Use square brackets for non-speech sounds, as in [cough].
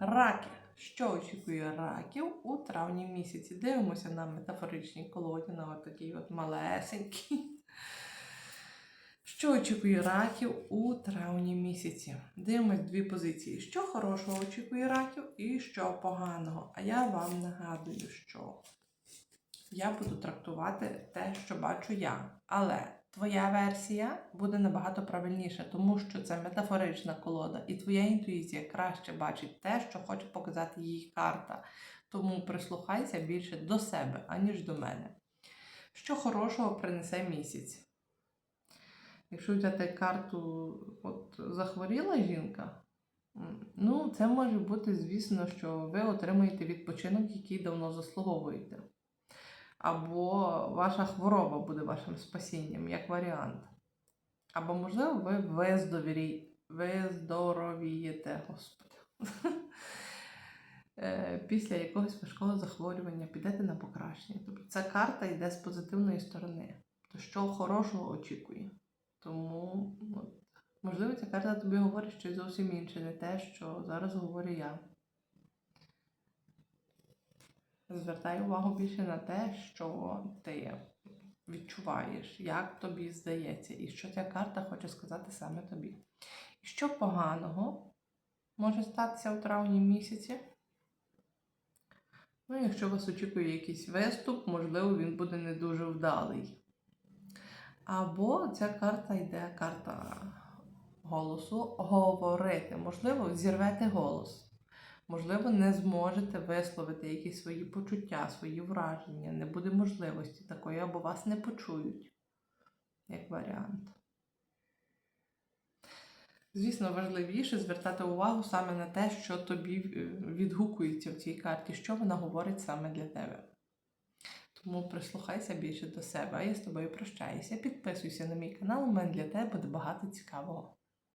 Раки. Що очікує раків у травні місяці? Дивимося на метафоричній колоді, на отакій от малесенькій. Що очікує раків у травні місяці? Дивимось дві позиції. Що хорошого очікує раків і що поганого. А я вам нагадую, що я буду трактувати те, що бачу я. Але твоя версія буде набагато правильніша, тому що це метафорична колода, і твоя інтуїція краще бачить те, що хоче показати їй карта. Тому прислухайся більше до себе, аніж до мене. Що хорошого принесе місяць? Якщо взяти карту, от захворіла жінка, ну це може бути, звісно, що ви отримаєте відпочинок, який давно заслуговуєте. Або ваша хвороба буде вашим спасінням, як варіант. Або, можливо, ви виздовірі... виздоровієте, Господи. [laughs] Е, Після якогось важкого захворювання підете на покращення. Тобто ця карта йде з позитивної сторони. То що хорошого очікує. Тому, от, можливо, ця карта тобі говорить щось зовсім інше, не те, що зараз говорю я. Звертай увагу більше на те, що ти відчуваєш, як тобі здається, і що ця карта хоче сказати саме тобі. І що поганого може статися у травні місяці? Ну, якщо вас очікує якийсь виступ, можливо, він буде не дуже вдалий. Або ця карта йде карта голосу говорити. Можливо, зірвете голос. Можливо, не зможете висловити якісь свої почуття, свої враження. Не буде можливості такої, або вас не почують, як варіант. Звісно, важливіше звертати увагу саме на те, що тобі е, відгукується в цій карті, що вона говорить саме для тебе. Тому прислухайся більше до себе, а я з тобою прощаюся. Підписуйся на мій канал, у мене для тебе буде багато цікавого.